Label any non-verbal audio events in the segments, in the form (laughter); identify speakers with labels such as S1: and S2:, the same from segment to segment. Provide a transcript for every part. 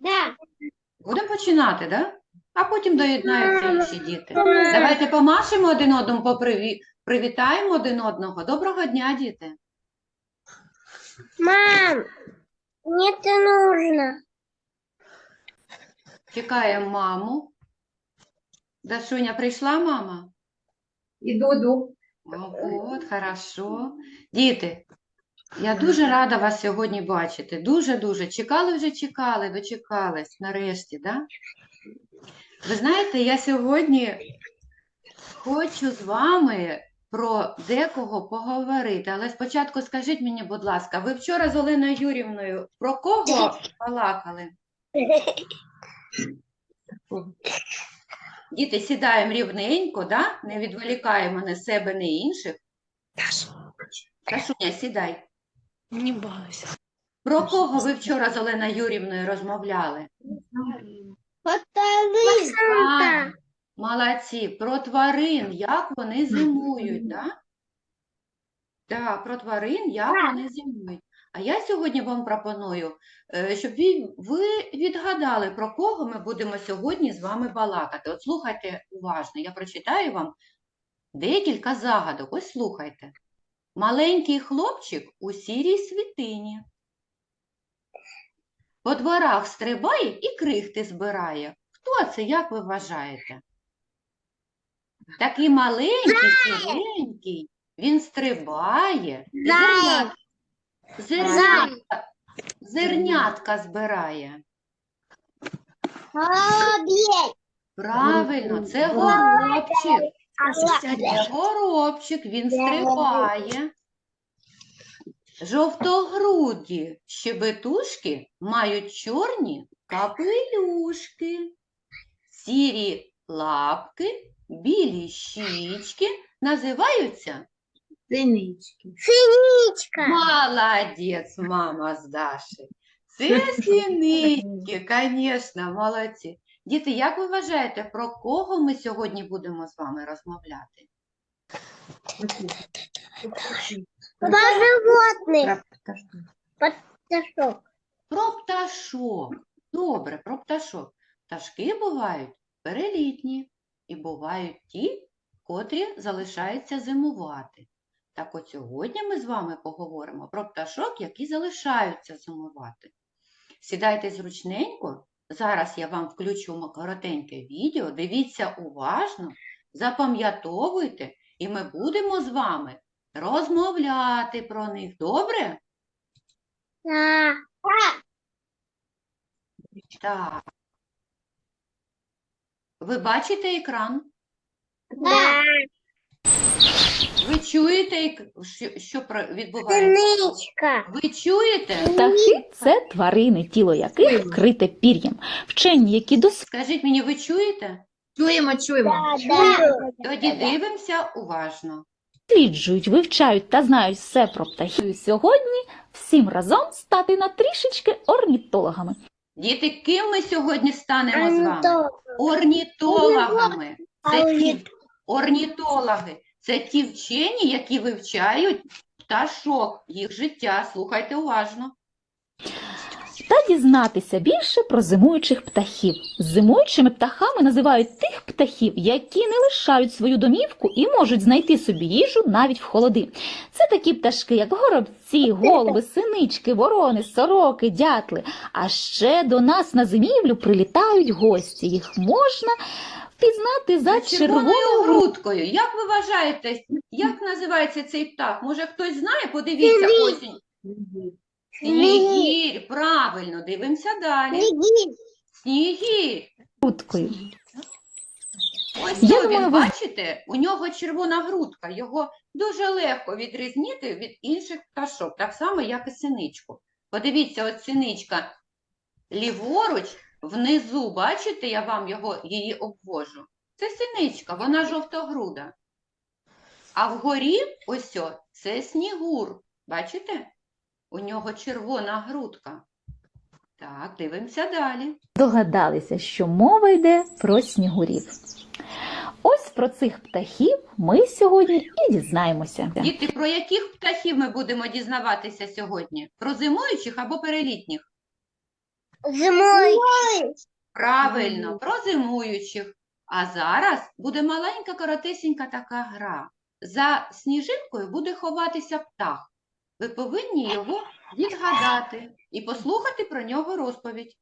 S1: Да.
S2: Будемо починати, да? А потім доєднаються інші діти. Давайте помашемо один одному, поприві... привітаємо один одного. Доброго дня, діти.
S1: Мам, мне это нужно.
S2: Чекаємо маму. Дашуня, прийшла мама?
S3: Іду, іду.
S2: О, от, хорошо. Діти, я дуже рада вас сьогодні бачити. Дуже-дуже. Чекали вже чекали, дочекались нарешті, да? Ви знаєте, я сьогодні хочу з вами про декого поговорити. Але спочатку скажіть мені, будь ласка, ви вчора з Оленою Юрівною про кого балакали? (laughs) Діти, сідаємо рівненько, да? не відволікаємо ні себе, ні інших. Сашуня, сідай.
S3: Не бойся.
S2: Про кого ви вчора з Оленою Юрівною розмовляли? А, молодці, про тварин, як вони зимують, да? Так, про тварин, як вони зимують. А я сьогодні вам пропоную, е, щоб ви, ви відгадали, про кого ми будемо сьогодні з вами балакати. От слухайте уважно, я прочитаю вам декілька загадок. Ось слухайте. Маленький хлопчик у сірій світині. По дворах стрибає і крихти збирає. Хто це, як ви вважаєте? Такий маленький, сіренький, він стрибає і зернят- зернятка, зернятка збирає. Правильно, це горобчик. Горобчик, він стрибає. Жовтогруді щебетушки мають чорні капелюшки, сірі лапки, білі щічки називаються
S3: Синички.
S1: Синичка.
S2: Молодець, мама з Даші. Це (laughs) синички, звісно, молодці. Діти, як ви вважаєте, про кого ми сьогодні будемо з вами розмовляти?
S1: Про животных. Пташок.
S2: Про пташок. Добре, про пташок. Пташки бувають перелітні і бувають ті, котрі залишаються зимувати. Так от сьогодні ми з вами поговоримо про пташок, які залишаються зимувати. Сідайте зручненько. Зараз я вам включу коротеньке відео. Дивіться уважно, запам'ятовуйте, і ми будемо з вами розмовляти про них. Добре? Так. Ви бачите екран?
S1: Да.
S2: Ви чуєте, що, що про- відбувається?
S1: Синичка.
S2: Ви чуєте?
S4: Птахи це тварини, тіло яких вкрите пір'ям. Вчені, які
S2: Скажіть мені, ви чуєте?
S3: Чуємо, чуємо.
S1: Да.
S2: Тоді дивимося уважно.
S4: досліджують, вивчають та знають все про птахів. Сьогодні всім разом стати на трішечки орнітологами.
S2: Діти, ким ми сьогодні станемо з вами? Орнітологами. Це ті орнітологи. Це ті вчені, які вивчають пташок, їх життя. Слухайте уважно.
S4: Та дізнатися більше про зимуючих птахів. Зимуючими птахами називають тих птахів, які не лишають свою домівку і можуть знайти собі їжу навіть в холоди. Це такі пташки, як горобці, голуби, синички, ворони, сороки, дятли. А ще до нас на зимівлю прилітають гості. Їх можна впізнати за
S2: червоною
S4: грудкою.
S2: грудкою. Як ви вважаєте, як називається цей птах? Може, хтось знає? Подивіться, осінь. Снігір, правильно, дивимося далі. Снігір. Ось
S4: Я думаю,
S2: він,
S4: ви-
S2: бачите, у нього червона грудка, його дуже легко відрізнити від інших пташок, так само, як і синичку. Подивіться, от синичка ліворуч, внизу, бачите, я вам його, її обвожу. Це синичка, вона жовтогруда. А вгорі, ось о, це снігур, бачите? У нього червона грудка. Так, дивимося далі.
S4: Догадалися, що мова йде про снігурів. Ось про цих птахів ми сьогодні і дізнаємося.
S2: Діти, про яких птахів ми будемо дізнаватися сьогодні? Про зимуючих або перелітніх?
S1: Зимой.
S2: Правильно, про зимуючих. А зараз буде маленька коротесенька така гра. За сніжинкою буде ховатися птах. Ви повинні його відгадати і послухати про нього розповідь.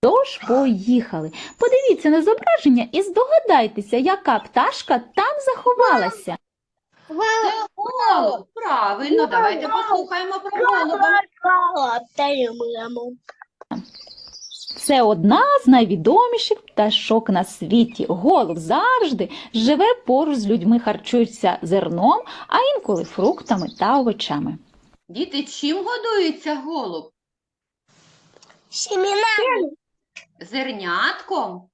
S4: Тож поїхали. Подивіться на зображення і здогадайтеся, яка пташка там заховалася.
S2: Це голуб. Правильно, давайте послухаємо про голуба.
S4: Це одна з найвідоміших пташок на світі. Голуб завжди живе поруч з людьми, харчується зерном, а інколи фруктами та овочами.
S2: Діти, чим годується голуб?
S1: Семена.
S2: Зернятком?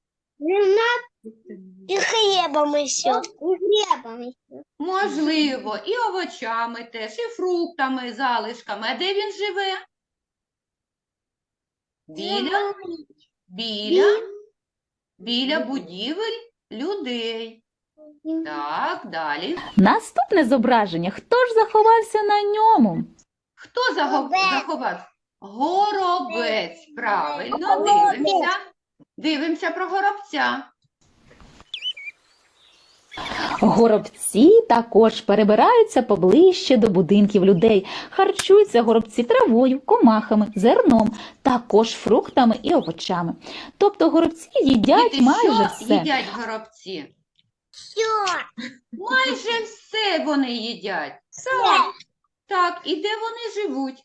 S1: И хлебом еще. И хлебом еще.
S2: Можливо, і овочами теж, і фруктами, залишками. А де він живе? Біля, біля, біля будівель людей. Так, далі.
S4: Наступне зображення. Хто ж заховався на ньому?
S2: Хто заховався? Горобець. Правильно, дивимося. Дивимося про горобця.
S4: Горобці також перебираються поближче до будинків людей. Харчуються горобці травою, комахами, зерном, також фруктами і овочами. Тобто горобці їдять
S2: Діти,
S4: майже
S2: що
S4: все.
S2: їдять горобці?
S1: Все.
S2: Майже все вони їдять. Так, так, і де вони живуть?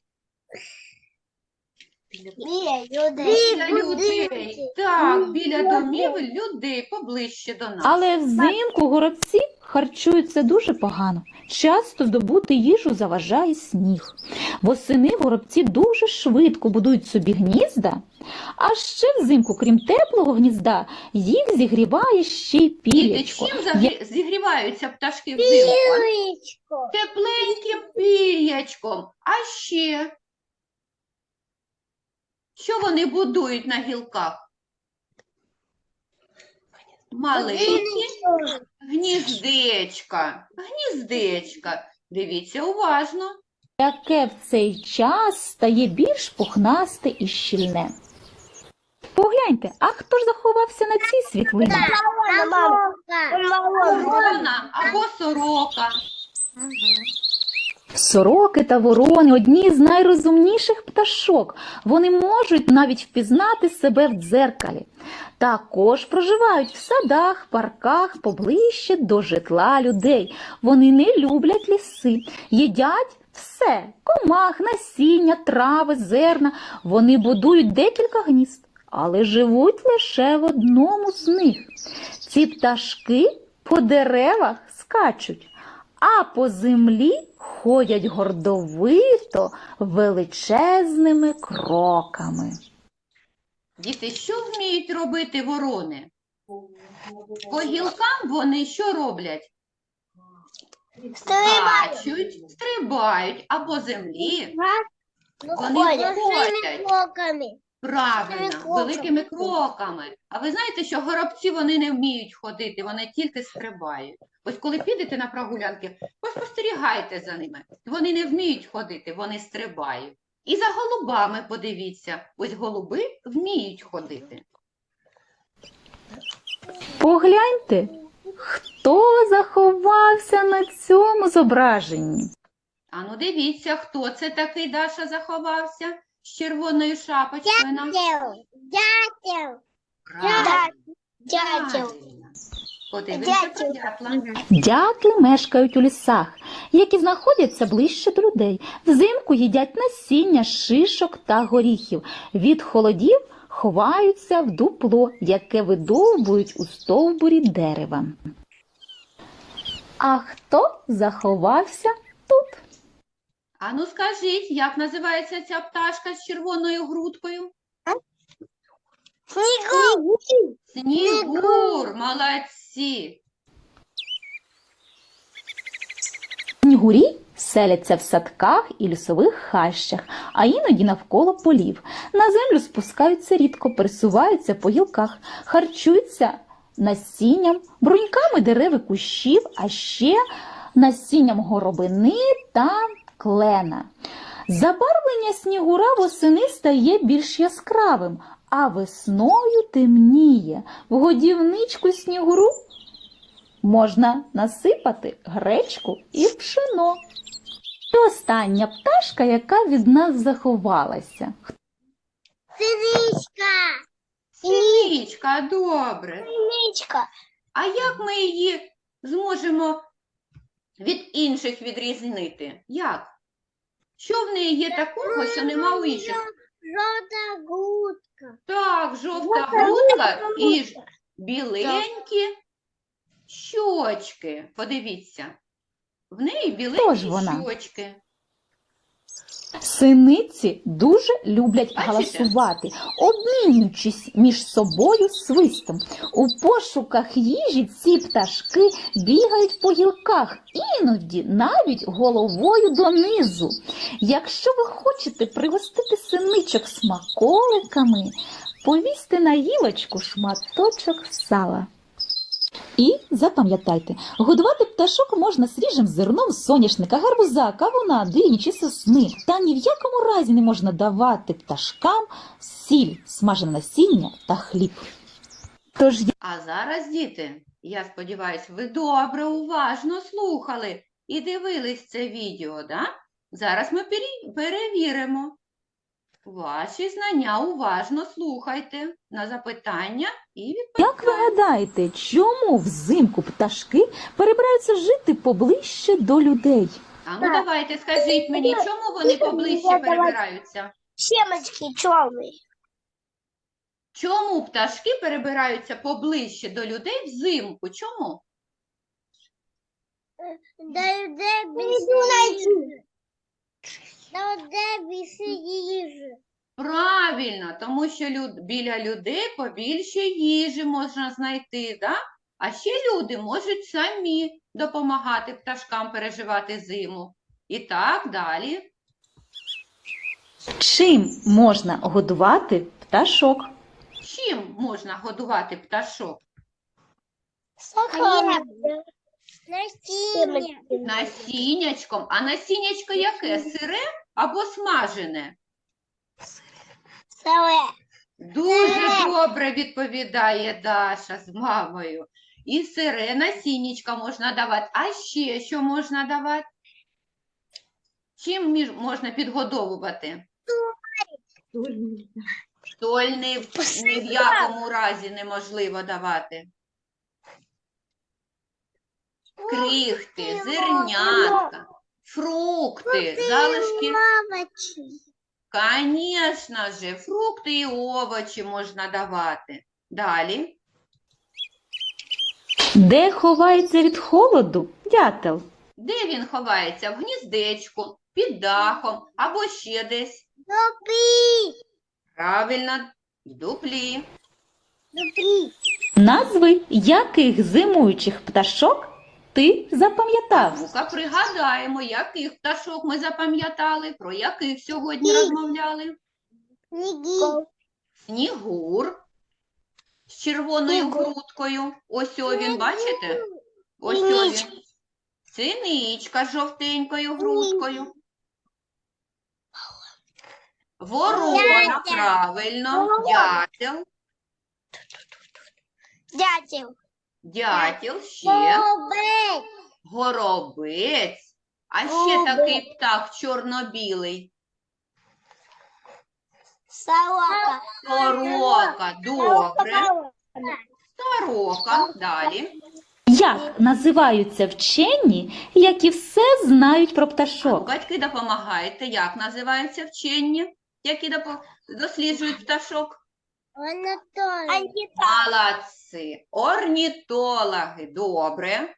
S2: Біля людей. Так, біля домівель людей поближче до нас.
S4: Але взимку горобці харчуються дуже погано. Часто здобути їжу заважає сніг. Восени горобці дуже швидко будують собі гнізда, а ще взимку, крім теплого гнізда, їх зігріває ще й
S2: Діти,
S4: пірячко.
S2: чим загрі- зігріваються пташки взимку?
S1: Пилочку.
S2: Тепленьким пір'ячком. А ще? Що вони будують на гілках? Маленькі гніздечка. Гніздечка. Дивіться уважно.
S4: яке в цей час стає більш пухнасте і щільне. Погляньте, а хто ж заховався на цій світлині?
S2: Ворона або сорока.
S4: Сороки та ворони одні з найрозумніших пташок. Вони можуть навіть впізнати себе в дзеркалі. Також проживають в садах, парках, поближче до житла людей. Вони не люблять ліси, їдять все комах, насіння, трави, зерна. Вони будують декілька гнізд, але живуть лише в одному з них. Ці пташки по деревах скачуть, а по землі ходять гордовито величезними кроками.
S2: Діти, що вміють робити ворони? По гілкам вони що роблять? Скачуть, стрибають, а по землі вони ходять. Правильно,
S1: кроками.
S2: великими кроками. А ви знаєте, що горобці вони не вміють ходити, вони тільки стрибають. Ось коли підете на прогулянки, поспостерігайте за ними. Вони не вміють ходити, вони стрибають. І за голубами подивіться, ось голуби вміють ходити.
S4: Погляньте, хто заховався на цьому зображенні.
S2: Ану, дивіться, хто це такий Даша заховався з червоною шапочкою на
S1: Дятел. Дятел.
S2: Правильно,
S1: Дятел.
S2: правильно. Подивимося про дятла.
S4: Дятли мешкають у лісах, які знаходяться ближче до людей. Взимку їдять насіння, шишок та горіхів. Від холодів ховаються в дупло, яке видовбують у стовбурі дерева. А хто заховався тут?
S2: Ану, скажіть, як називається ця пташка з червоною грудкою?
S1: Снегу.
S2: Снігур, молодці.
S4: Снігурі селяться в садках і лісових хащах, а іноді навколо полів. На землю спускаються рідко, пересуваються по гілках, харчуються насінням, бруньками дерев і кущів, а ще насінням горобини та клена. Забарвлення снігура восени стає більш яскравим, а весною темніє. В годівничку снігуру можна насипати гречку і пшено. І остання пташка, яка від нас заховалася.
S1: Синичка.
S2: Синичка, добре.
S1: Синичка.
S2: А як ми її зможемо від інших відрізнити? Як? Що в неї є такого, що нема у інших?
S1: Жовта грудка.
S2: Так, жовта грудка і ж біленькі щочки. Подивіться. В неї
S4: Хто
S2: біленькі
S4: ж вона?
S2: щочки.
S4: Синиці дуже люблять галасувати, обмінюючись між собою свистом. У пошуках їжі ці пташки бігають по гілках, іноді навіть головою донизу. Якщо ви хочете пригостити синичок смаколиками, повісьте на гілочку шматочок сала. І запам'ятайте, годувати пташок можна свіжим зерном соняшника, гарбуза, кавуна, дині чи сосни. Та ні в якому разі не можна давати пташкам сіль, смажене насіння та хліб. Тож
S2: А зараз, діти, я сподіваюся, ви добре, уважно слухали і дивились це відео, да? Зараз ми пері- перевіримо. Ваші знання уважно слухайте на запитання і відповідайте.
S4: як ви гадаєте, чому взимку пташки перебираються жити поближче до людей?
S2: А ну
S1: Так.
S2: давайте скажіть мені, чому вони поближче перебираються?
S1: Семечки черные.
S2: Чому пташки перебираються поближче до людей взимку? Чому?
S1: Да де більше їжі.
S2: Правильно, тому що люд... біля людей побільше їжі можна знайти, да? а ще люди можуть самі допомагати пташкам переживати зиму. І так далі.
S4: Чим можна годувати пташок?
S2: Чим можна годувати пташок?
S1: Сахар. Насіння.
S2: Насіннячком. А насіннячко яке? Сире або смажене?
S1: Саве.
S2: Дуже добре відповідає Даша з мамою. І сире насіннячка можна давати. А ще що можна давати? Чим між- можна підгодовувати? Стольний в- ні в якому разі неможливо давати. Крихти, зернятка, фрукти, залишки. Конечно же, фрукти і овочі можна давати. Далі.
S4: Де ховається від холоду дятел?
S2: Де він ховається? В гніздечку, під дахом або ще десь.
S1: Добрі.
S2: Правильно, в дуплі.
S1: Добрі.
S4: Назви яких зимуючих пташок ти запам'ятав?
S2: Ну-ка пригадаємо, яких пташок ми запам'ятали, про яких сьогодні розмовляли.
S1: Нігі.
S2: Снігур з червоною
S1: Снігур.
S2: грудкою. Ось о він, бачите? Ось о він.
S1: Синичка.
S2: Синичка з жовтенькою грудкою. Ворона,
S1: Дятел.
S2: правильно. Дятел.
S1: Дятел.
S2: Дятел ще.
S1: Голубець.
S2: Горобець. А ще
S1: Голубець.
S2: такий птах чорно-білий.
S1: Сорока.
S2: Сорока. Добре. Сорока. Далі.
S4: Як називаються вчені, які все знають про пташок?
S2: Батьки допомагайте. Як називаються вчені, які допо- досліджують пташок? Молодці. Орнітологи. Добре.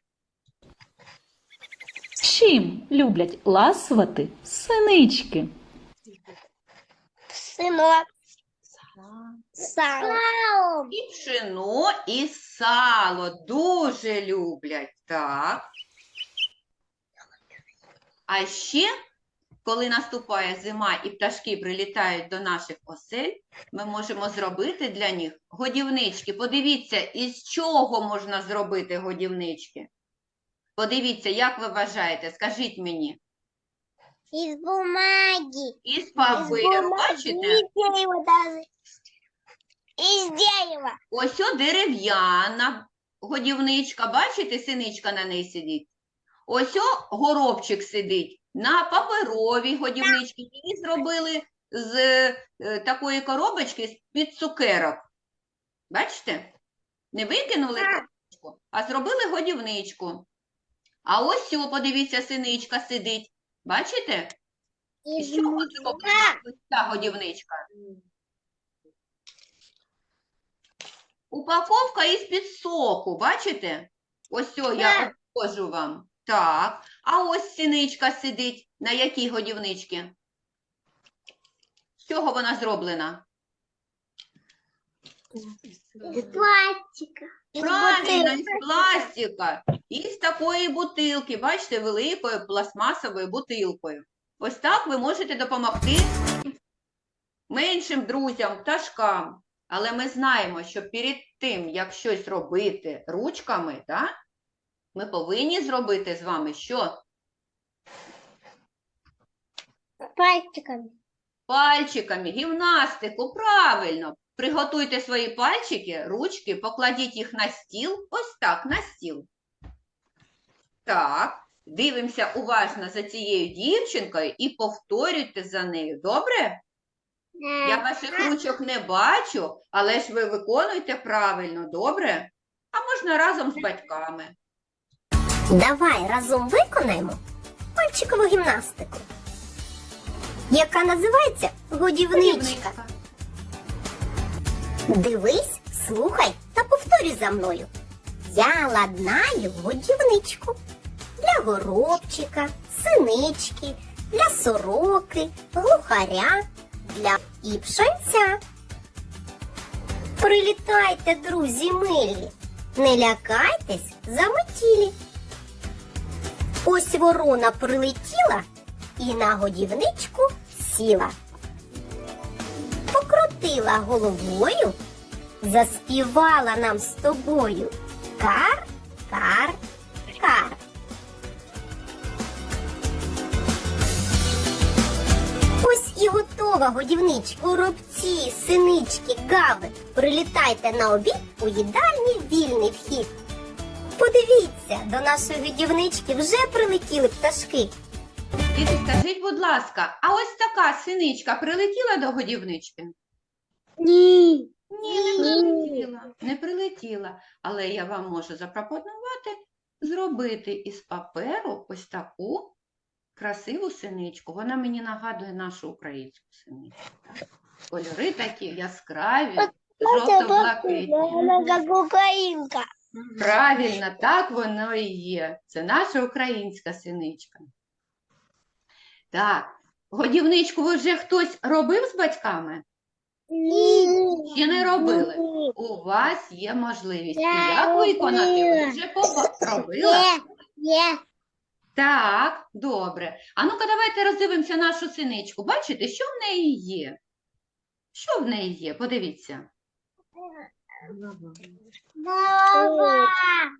S4: Чим люблять ласувати синички?
S1: Синок. Сало.
S2: І пшено, і сало дуже люблять, так. А ще, коли наступає зима і пташки прилітають до наших осель, ми можемо зробити для них годівнички. Подивіться, із чого можна зробити годівнички. Подивіться, як ви вважаєте, скажіть мені.
S1: Із бумаги.
S2: Із паперу, бачите?
S1: Видите его даже. Из дерева.
S2: Ось о дерев'яна годівничка, бачите, синичка на неї сидить. Ось о горобчик сидить на паперовій годівничці. Її зробили з е, такої коробочки з-під цукерок. Бачите? Не викинули коробочку, а зробили годівничку. А ось о, подивіться, синичка сидить. Бачите? І з чого зроблена ось ця годівничка? Упаковка із-під соку, бачите? Ось о, я обвожу вам. Так. А ось синичка сидить. На якій годівничці? З чого вона зроблена?
S1: Из пластика.
S2: Правильно, із пластика. І з такої бутилки, бачите, великою пластмасовою бутилкою. Ось так ви можете допомогти меншим друзям, пташкам. Але ми знаємо, що перед тим, як щось робити ручками, так, ми повинні зробити з вами що?
S1: Пальчиками.
S2: Пальчиками, гімнастику, правильно. Приготуйте свої пальчики, ручки, покладіть їх на стіл, ось так, на стіл. Так, дивимося уважно за цією дівчинкою і повторюйте за нею. Добре? Я ваших ручок не бачу, але ж ви виконуєте правильно, добре? А можна разом з батьками.
S5: Давай разом виконаємо пальчикову гімнастику, яка називається годівничка. Дивись, слухай та повторюй за мною. Я ладнаю годівничку для горобчика, синички, для сороки, глухаря, для і пшенця. Прилітайте, друзі милі, не лякайтесь заметілі. Ось ворона прилетіла і на годівничку сіла. Покрутила головою, заспівала нам з тобою. Кар, кар, кар. Ось і готова годівничка. Горобці, синички, гави. Прилітайте на обід у їдальні вільний вхід. Подивіться, до нашої годівнички вже прилетіли пташки.
S2: Діти, скажіть, будь ласка, а ось така синичка прилетіла до годівнички?
S1: Ні.
S2: Ні, не прилетіла. Не прилетіла. Але я вам можу запропонувати зробити із паперу ось таку красиву синичку. Вона мені нагадує нашу українську синичку. Кольори такі яскраві, жовто-блакитні.
S1: Она как украинка.
S2: Правильно, так воно і є. Це наша українська синичка. Так, годівничку ви вже хтось робив з батьками? Ні. Ще не робили. У вас є можливість. І
S1: Я
S2: як виконати? Ви вже поба- робила?
S1: Є.
S2: Так, добре. А ну-ка давайте роздивимося нашу синичку. Бачите, що в неї є? Що в неї є? Подивіться.
S1: Голова.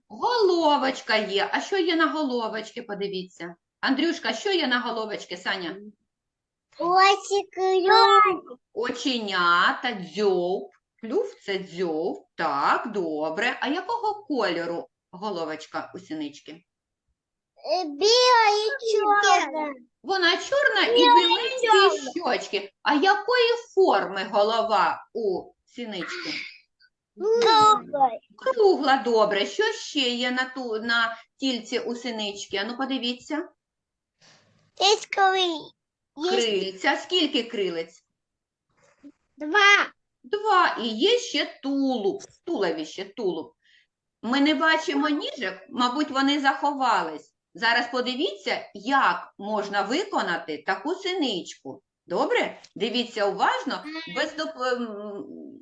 S2: Головочка є. А що є на головочці? Подивіться. Андрюшка, що є на головочці, Саня?
S1: Осик клюв.
S2: Оченята, дзьоб. Клюв це дзьоб. Так, добре. А якого кольору головочка у синички?
S1: Е, Біла і чорна.
S2: Вона чорна і біленькі щочки. А якої форми голова у синички? Кругла, добре. Що ще є на, ту, на тільці у синички? Ану, подивіться.
S1: Є
S2: Крильця. Скільки крилець?
S1: два.
S2: Два. І є ще тулуб. Туловище, тулуб. Ми не бачимо ніжок, мабуть, вони заховались. Зараз подивіться, як можна виконати таку синичку. Добре? Дивіться уважно. Без доп... ем,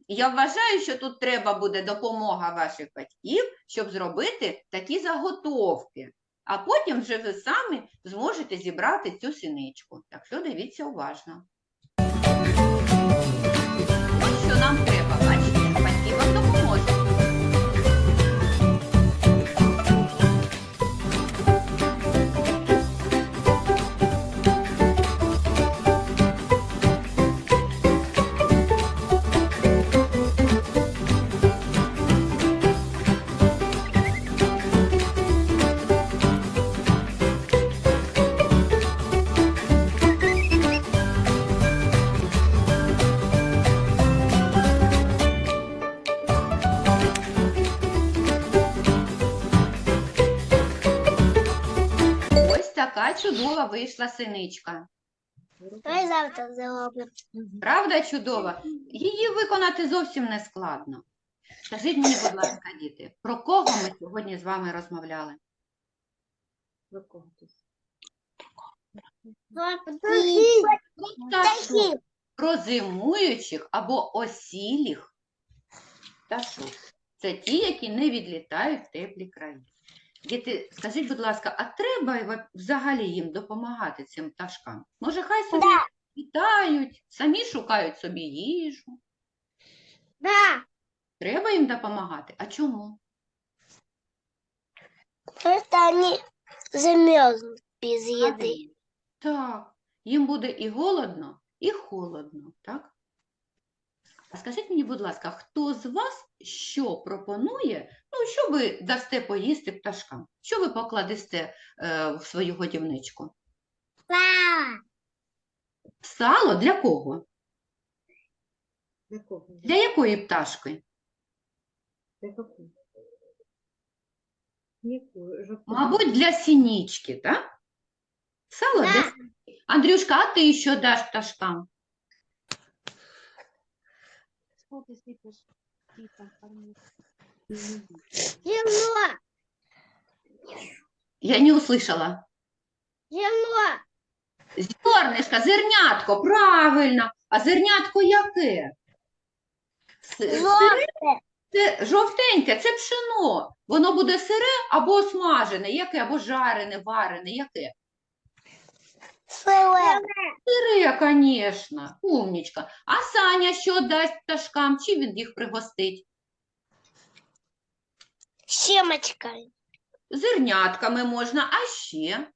S2: Я вважаю, що тут треба буде допомога ваших батьків, щоб зробити такі заготовки. А потім вже ви самі зможете зібрати цю синичку. Так що дивіться уважно. Ось що нам треба, яка чудова вийшла синичка.
S1: Давай завтра зробимо.
S2: Правда чудова? Її виконати зовсім не складно. Скажіть мені, будь ласка, діти, про кого ми сьогодні з вами розмовляли? Пташок. Про зимуючих або осілих пташок. Це ті, які не відлітають в теплі краї. Діти, скажіть, будь ласка, а треба взагалі їм допомагати цим пташкам? Може, хай собі літають, самі шукають собі їжу.
S1: Да.
S2: Треба їм допомагати. А чому?
S1: Просто они замерзнут без еды.
S2: Так, їм буде і голодно, і холодно, так? А скажіть мені, будь ласка, хто з вас що пропонує, ну, що ви дасте поїсти пташкам? Що ви покладете е, в свою годівничку?
S1: Папа.
S2: Сало для кого? Для якої пташки? Мабуть, для сінічки, так? Сало для
S1: Да.
S2: сінічки. Андрюшка, а ти що даш пташкам?
S1: Зерно.
S2: Я не услышала.
S1: Зерно.
S2: Зернишка, зернятко, правильно. А зернятко яке? С- Сире, це жовтеньке, це пшено. Воно буде сире або смажене, яке, або жарене, варене, яке?
S1: Сырое.
S2: Сире, звісно, умнічка. А Саня що дасть пташкам? Чи він їх пригостить?
S1: Семечками.
S2: Зернятками можна, а ще?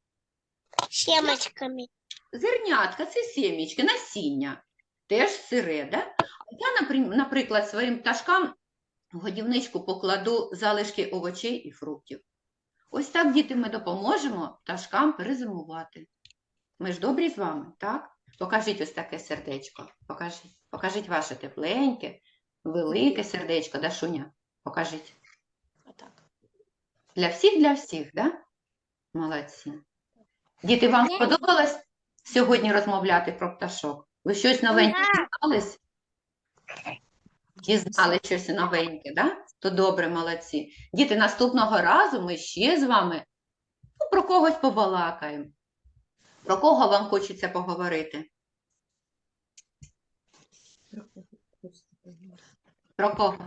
S1: Семечками.
S2: Зернятка це сімічки, насіння. Теж сире, да? А Я, наприм- наприклад, своїм пташкам в годівничку покладу залишки овочей і фруктів. Ось так, діти, ми допоможемо пташкам перезимувати. Ми ж добрі з вами, так? Покажіть ось таке сердечко. Покажіть. Покажіть ваше тепленьке, велике сердечко, Дашуня. Покажіть. Для всіх, для всіх, да? Молодці. Діти, вам сподобалось сьогодні розмовляти про пташок? Ви щось новеньке дізнались? Дізнали щось новеньке, да? То добре, молодці. Діти, наступного разу ми ще з вами ну, про когось побалакаємо. Про кого вам хочеться поговорити? Про кого?